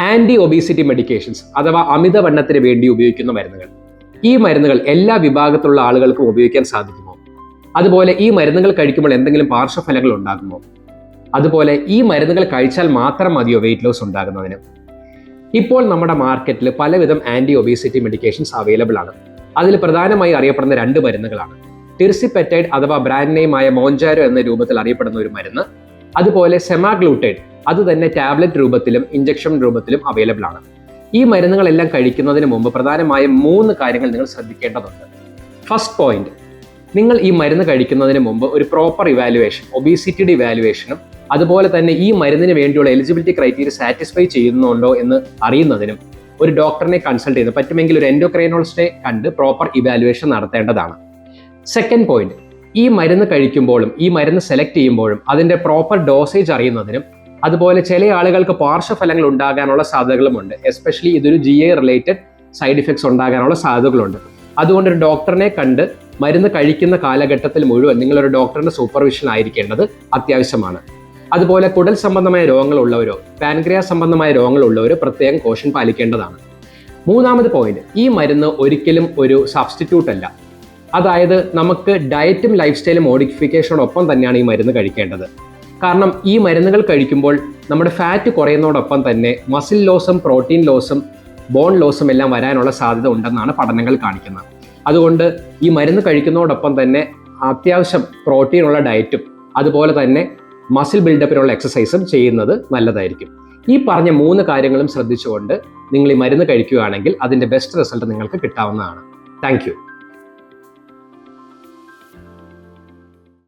Anti obesity medications അഥവാ അമിതവണ്ണത്തിന് വേണ്ടി ഉപയോഗിക്കുന്ന മരുന്നുകൾ. ഈ മരുന്നുകൾ എല്ലാ വിഭാഗത്തിലുള്ള ആളുകൾക്കും ഉപയോഗിക്കാൻ സാധിക്കുമോ? അതുപോലെ ഈ മരുന്നുകൾ കഴിക്കുമ്പോൾ എന്തെങ്കിലും പാർശ്വഫലങ്ങൾ ഉണ്ടാകുമോ? അതുപോലെ ഈ മരുന്നുകൾ കഴിച്ചാൽ മാത്രം മതിയോ വെയിറ്റ് ലോസ് ഉണ്ടാകുന്നതിന്? ഇപ്പോൾ നമ്മുടെ മാർക്കറ്റിൽ പലവിധം ആന്റി ഒബീസിറ്റി മെഡിക്കേഷൻസ് അവൈലബിൾ ആണ്. അതിൽ പ്രധാനമായി അറിയപ്പെടുന്ന രണ്ട് മരുന്നുകളാണ്. ടിർസിപെറ്റൈഡ് അഥവാ ബ്രാൻഡ് നെയിമായ മോഞ്ചാരോ എന്ന രൂപത്തിൽ അറിയപ്പെടുന്ന ഒരു മരുന്ന് അതുപോലെ സെമാഗ്ലൂട്ടൈഡ് അത് തന്നെ ടാബ്ലറ്റ് രൂപത്തിലും ഇഞ്ചക്ഷൻ രൂപത്തിലും അവൈലബിൾ ആണ്. ഈ മരുന്നുകളെല്ലാം കഴിക്കുന്നതിന് മുമ്പ് പ്രധാനമായും മൂന്ന് കാര്യങ്ങൾ നിങ്ങൾ ശ്രദ്ധിക്കേണ്ടതുണ്ട്. ഫസ്റ്റ് പോയിന്റ് നിങ്ങൾ ഈ മരുന്ന് കഴിക്കുന്നതിന് മുമ്പ് ഒരു പ്രോപ്പർ ഇവാലുവേഷൻ ഒബീസിറ്റിയുടെ ഇവാലുവേഷനും അതുപോലെ തന്നെ ഈ മരുന്നിന് വേണ്ടിയുള്ള എലിജിബിലിറ്റി ക്രൈറ്റീരിയ സാറ്റിസ്ഫൈ ചെയ്യുന്നുണ്ടോ എന്ന് അറിയുന്നതിനും ഒരു ഡോക്ടറിനെ കൺസൾട്ട് ചെയ്ത് പറ്റുമെങ്കിൽ ഒരു എൻഡോക്രൈനോളജിസ്റ്റെ കണ്ട് പ്രോപ്പർ ഇവാലുവേഷൻ നടത്തേണ്ടതാണ്. സെക്കൻഡ് പോയിന്റ് ഈ മരുന്ന് കഴിക്കുമ്പോഴും ഈ മരുന്ന് സെലക്ട് ചെയ്യുമ്പോഴും അതിന്റെ പ്രോപ്പർ ഡോസേജ് അറിയുന്നതിനും അതുപോലെ ചില ആളുകൾക്ക് പാർശ്വഫലങ്ങൾ ഉണ്ടാകാനുള്ള സാധ്യതകളുമുണ്ട്. എസ്പെഷ്യലി ഇതൊരു G I related side effects ഉണ്ടാകാനുള്ള സാധ്യതകളുണ്ട്. അതുകൊണ്ട് ഒരു ഡോക്ടറിനെ കണ്ട് മരുന്ന് കഴിക്കുന്ന കാലഘട്ടത്തിൽ മുഴുവൻ നിങ്ങളൊരു ഡോക്ടറിന്റെ സൂപ്പർവിഷൻ ആയിരിക്കേണ്ടത് അത്യാവശ്യമാണ്. അതുപോലെ കുടൽ സംബന്ധമായ രോഗങ്ങൾ ഉള്ളവരോ പാൻക്രിയ സംബന്ധമായ രോഗങ്ങൾ ഉള്ളവരോ പ്രത്യേകം കോഷൻ പാലിക്കേണ്ടതാണ്. മൂന്നാമത് പോയിന്റ് ഈ മരുന്ന് ഒരിക്കലും ഒരു സബ്സ്റ്റിറ്റ്യൂട്ട് അല്ല. അതായത് നമുക്ക് ഡയറ്റും ലൈഫ് സ്റ്റൈലും മോഡിഫിക്കേഷനോടൊപ്പം തന്നെയാണ് ഈ മരുന്ന് കഴിക്കേണ്ടത്. കാരണം ഈ മരുന്നുകൾ കഴിക്കുമ്പോൾ നമ്മുടെ ഫാറ്റ് കുറയുന്നതോടൊപ്പം തന്നെ മസിൽ ലോസും പ്രോട്ടീൻ ലോസും ബോൺ ലോസും എല്ലാം വരാനുള്ള സാധ്യത ഉണ്ടെന്നാണ് പഠനങ്ങൾ കാണിക്കുന്നത്. അതുകൊണ്ട് ഈ മരുന്ന് കഴിക്കുന്നതോടൊപ്പം തന്നെ അത്യാവശ്യം പ്രോട്ടീനുള്ള ഡയറ്റും അതുപോലെ തന്നെ മസിൽ ബിൽഡപ്പിനുള്ള എക്സസൈസും ചെയ്യുന്നത് നല്ലതായിരിക്കും. ഈ പറഞ്ഞ മൂന്ന് കാര്യങ്ങളും ശ്രദ്ധിച്ചുകൊണ്ട് നിങ്ങൾ ഈ മരുന്ന് കഴിക്കുകയാണെങ്കിൽ അതിന്റെ ബെസ്റ്റ് റിസൾട്ട് നിങ്ങൾക്ക് കിട്ടാവുന്നതാണ്. താങ്ക്